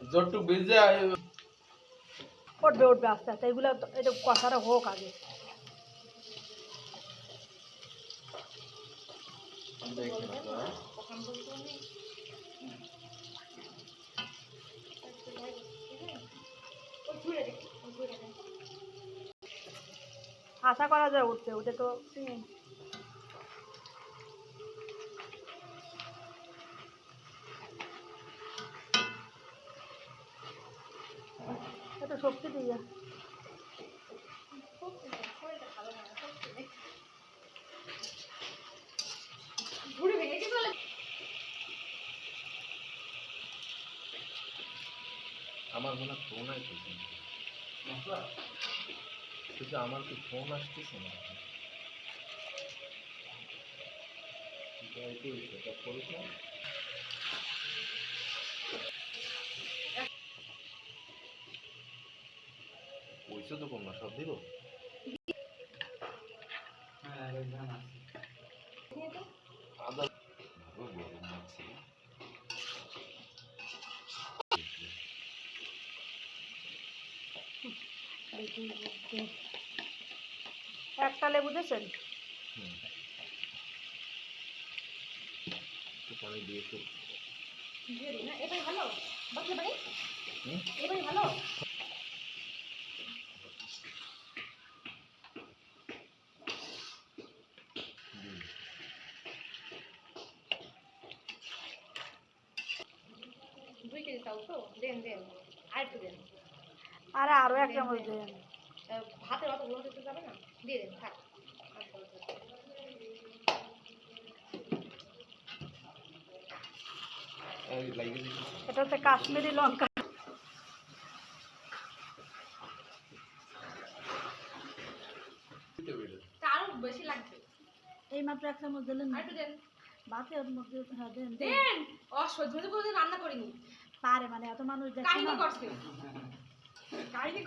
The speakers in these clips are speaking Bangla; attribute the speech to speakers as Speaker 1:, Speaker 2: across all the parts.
Speaker 1: জট্টু বেজে
Speaker 2: উঠবে উঠবে আস্তে আস্তে এগুলো তো- এটা কষাটা হোক আগে আশা করা যায় উঠবে ওটা তো শক্তি দিয়ে।
Speaker 1: আমার মনে হয় ফোন আসতেছে কিন্তু আমার কি ফোন আসতেছে না? যাই করিস এটা করিস না পয়সা তো কম না সব দিব? আদা
Speaker 2: এবারে ভালো
Speaker 1: দিন।
Speaker 3: দুই কেজি চাল তো দেন দেন আর একটু দেন
Speaker 2: আরে আরও এক চামচ দেন
Speaker 3: ভাতের অত গুঁড়ো দিতে যাবে না? দিয়ে দেন থাক।
Speaker 2: এটা হচ্ছে কাশ্মীরি লঙ্কা।
Speaker 3: আরও বেশি লাগবে।
Speaker 2: এই মাত্র এক চামচ দিলেন।
Speaker 3: আর দেন।
Speaker 2: ভাতের মধ্যে হ্যাঁ দেন দেন।
Speaker 3: দেন! অসহ্য রান্না করিনি।
Speaker 2: পারে মানে এত মানুষ দেখে
Speaker 3: কাহিনী করছে। মিলে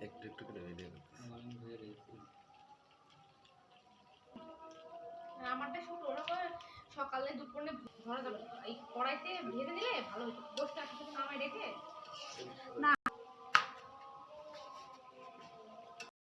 Speaker 1: একটু একটু করে রেডি
Speaker 3: আমারটা শুধু ওরা সকালে দুপুরে ধরা যাবে এই কড়াইতে ভেজে দিলে ভালো হতো। বসতে আসতে নামায় রেখে
Speaker 2: না